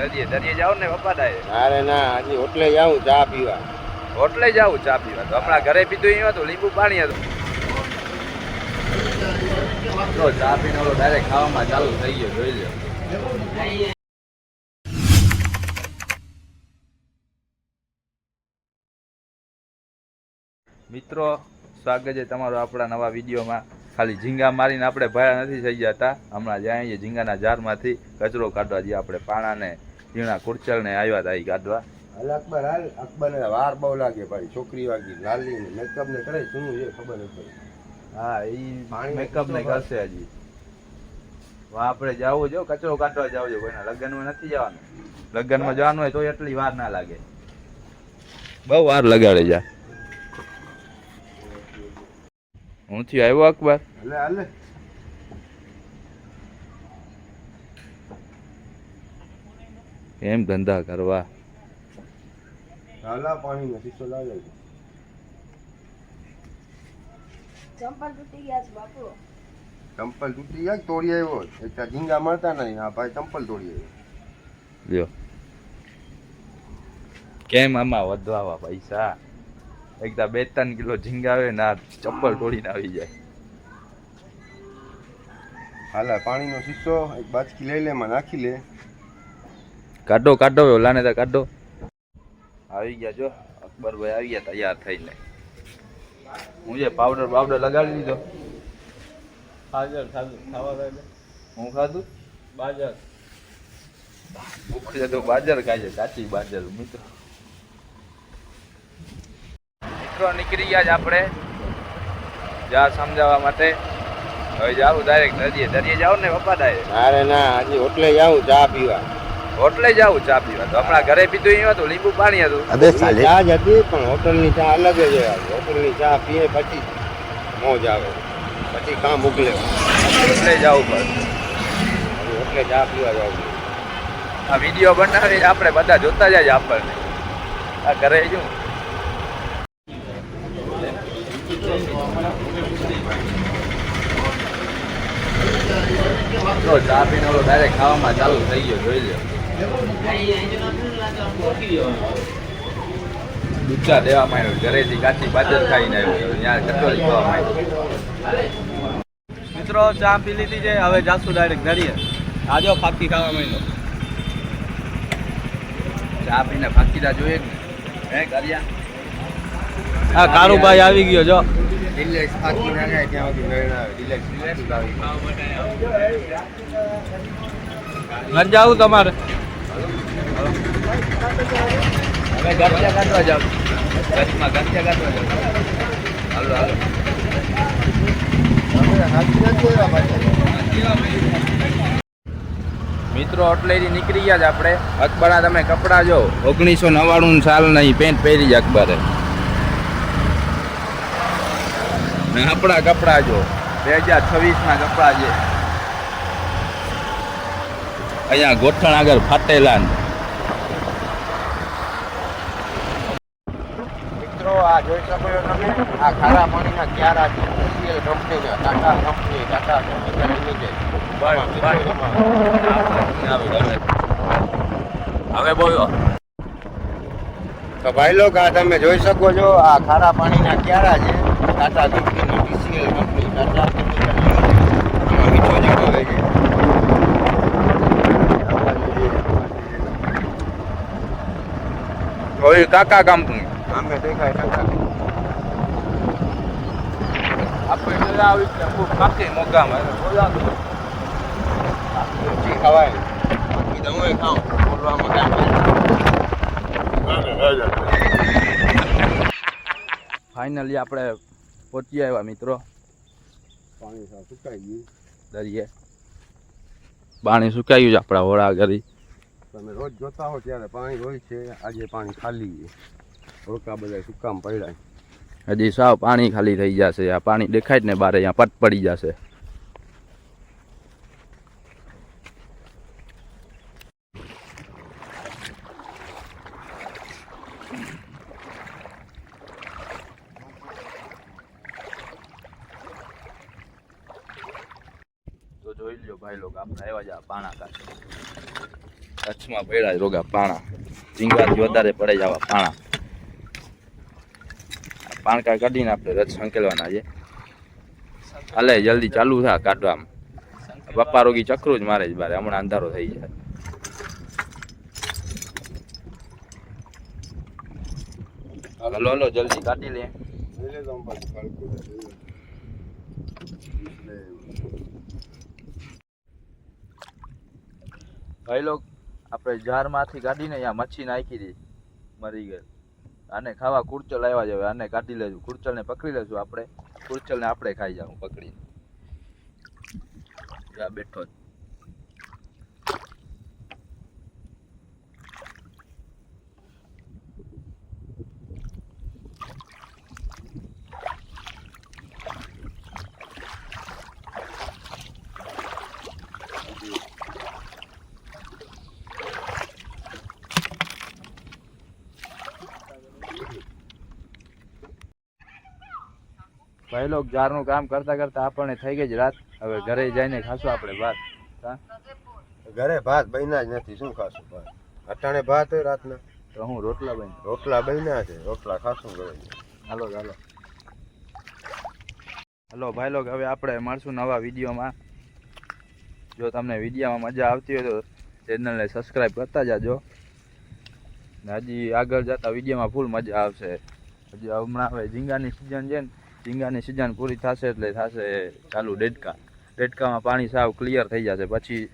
દરિયે દરિયે જાવ ને પપ્પા ડાયરેક્ટ અરે ના હજી હોટલે જાઉં ચા પીવા. હોટલે જાઉં ચા પીવા. તો હમણાં ઘરે પીધું એવું હતું લીંબુ પાણી હતું. જો ચા પીને ઓલો ડાયરેક્ટ ખાવામાં ચાલુ થઈ ગયો જોઈ મિત્રો સ્વાગત છે તમારું આપણા નવા વિડીયોમાં. ખાલી ઝીંગા મારીને આપણે ભયા નથી થઈ જતા. હમણાં જ્યાં અહીંયા ઝીંગાના ઝાડમાંથી કચરો કાઢવા જઈએ આપણે પાણાને ઝીણા કુરચલને આવ્યા હતા એ કાઢવા હાલ અકબર હાલ અકબર વાર બહુ લાગે ભાઈ છોકરી વાગી લાલી મેકઅપ ને કરે શું છે ખબર નથી હા એ પાણી મેકઅપ ને કરશે હજી. આપણે જવું જો કચરો કાઢવા જાવ જો કોઈના લગ્નમાં નથી જવાનું. લગ્નમાં જવાનું હોય તો એટલી વાર ના લાગે. બહુ વાર લગાડે જા. હું થી આવ્યો અકબર? હલે હાલે. એમ ધંધા કરવા. હાલા પાણી નો શીશો લાગે. ચંપલ તૂટી ગયા છે બાપુ. ચંપલ તૂટી જાય તોડી આવ્યો? એક ઝીંગા મળતા નહીં. આ ભાઈ ચંપલ તોડી આવ્યો. લ્યો. કેમ આમાં વધવા પૈસા? એક તો બે ત્રણ કિલો ઝીંગા આવે ને આ ચંપલ તોડીને આવી જાય. હાલા પાણીનો શીશો એક બાચકી લઈ લે નાખી લે. કાઢો કાઢો ઓલાને તો કાઢો. આવી ગયા જો અકબરભાઈ આવી ગયા તૈયાર થઈને. હું જે પાવડર પાવડર લગાડી દીધો. હાજર ખાધું ખાવા હું ખાધું? બાજર. ભૂખ છે તો બાજર ખાય છે કાચી બાજર મિત્રો. મિત્રો નીકળી ગયા છે આપણે જા સમજાવવા માટે. હવે જાવું ડાયરેક્ટ દરિયે. દરિયે જાવ ને પપ્પા ડાયરેક્ટ અરે ના હજી હોટલે જાવું ચા પીવા. હોટલે જાવું ચા પીવા. તો હમણાં ઘરે પીધું એ હતું લીંબુ પાણી હતું. ચા જ હતી પણ હોટલની ચા અલગ જ હોય હોટલની ચા પીએ પછી મોજ આવે. પછી કામ ઉકલે હોટલે જવું પડે હોટલે ચા પીવા જાવ આ વીડિયો બનાવી આપણે બધા જોતા જાય આપણને. આ ઘરે જવું જો ચા પીને ડાયરેક્ટ ખાવામાં ચાલુ થઈ ગયો જોઈ લ્યો. દૂધા દેવા માંડ્યો ઘરેથી કાચી બાજર ખાઈને આવ્યો. ત્યાં કટોરી ખાવા માંડ્યો. મિત્રો ચા પી લીધી છે હવે જાસુ ડાયરેક્ટ ઘડીએ આજો ફાકી ખાવા માંડ્યો. ચા પીને ફાકીદા જોઈએ હે કર્યા? હા કારુભાઈ આવી ગયો જો. રિલેક્સ ફાકી ના જાય ત્યાં સુધી મેળ આવે. રિલેક્સ ફાકી આવી ઘર જાવું તમારે? હવે ગાંઠિયા કાઢવા જાવ. ઘરમાં ગાંઠિયા જાવ. હાલો મિત્રો, અટલેરી નીકળી ગયા છે આપણે. અકબરના તમે કપડાં જો. ઓગણીસો નવ્વાણું સાલ નહીં પેન્ટ પહેરી છે અકબરે. આપણા કપડાં જો. બે હજાર છવ્વીસના કપડાં છે. અહીંયા ગોઠણ આગળ ફાટેલા ને મિત્રો આ જોઈ શકો છો તમે આ ખારા પાણીના ક્યારા છે? સ્પેશિયલ કંપનીના ટાટા કંપની ટાટા કંપની હવે બોલો. તો ભાઈ લોકો આ તમે જોઈ શકો છો આ ખારા પાણીના ક્યારા છે. ટાટા કંપનીની ટીસીએલ કંપની ટાટા છે ઓય કાકા કંપની આમે દેખાય આપણે આવી ગયા ખૂબ પાકી મોગામાં ઊંચી ખવાય બાકી તો હું ખાઉં. બોલવામાં કામ ફાઇનલી આપણે પહોંચી આવ્યા મિત્રો. પાણી સુકાઈ ગયું. દરિયે. પાણી સુકાયું છે આપણા હોળા ઘરી. તમે રોજ જોતા હો ત્યારે પાણી હોય છે આજે પાણી ખાલી છે. ઓળકા બધા સુકામ પડ્યા. હજી સાવ પાણી ખાલી થઈ જશે. આ પાણી દેખાય જ ને બારે, અહીંયા પટ પડી જશે. તો જોઈ લ્યો ભાઈ લોકો, આપણે આવ્યા આ પાણા કાઢે કચ્છમાં પડ્યા જ રોગા પાણા. ઝીંગાથી વધારે પડે જવા પાણા. પાણકા કાઢીને આપણે રથ સંકેલવાના છે. હાલે, જલ્દી ચાલુ થા કાઢવામાં. પપ્પા રોગી ચક્રું જ મારે જ મારે, હમણાં અંધારો થઈ જાય. હલો હલો જલ્દી કાઢી લે. ભાઈ લોક આપણે જારમાંથી કાઢીને અહીંયા મચ્છી નાખી દી. મરી ગઈ. આને ખાવા કુરચલ આવ્યા જ હવે આને કાઢી લેજો કુરચલને પકડી લેશું આપણે. કુરચલને આપણે ખાઈ જાઉં પકડી બેઠો જ. ભાઈ લોક જારનું કામ કરતા કરતા આપણને થઈ ગઈ જ રાત. હવે ઘરે જઈને ખાશું આપણે ભાત. હા? ઘરે ભાત બન્યા જ નથી શું ખાશું ભાત? અટાણે ભાત હોય રાતના? તો હું રોટલા બન રોટલા બન્યા છે રોટલા ખાશું ઘરે હાલો ચાલો હલો ભાઈ લોક હવે આપણે મળશું નવા વિડીયોમાં. જો તમને વિડીયોમાં મજા આવતી હોય તો ચેનલને સબસ્ક્રાઈબ કરતા જાજો. ને હજી આગળ જતા વિડીયોમાં ફૂલ મજા આવશે. હજી હમણાં હવે ઝીંગાની સિઝન છે ને ઝીંગાની સિઝન પૂરી થશે એટલે થશે ચાલુ ડેડકા. ડેડકામાં પાણી સાવ ક્લિયર થઈ જશે, પછી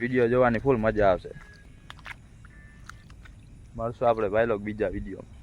વીડિયો જોવાની ફૂલ મજા આવશે. મળશું આપણે ભાઈ લોક બીજા વિડીયોમાં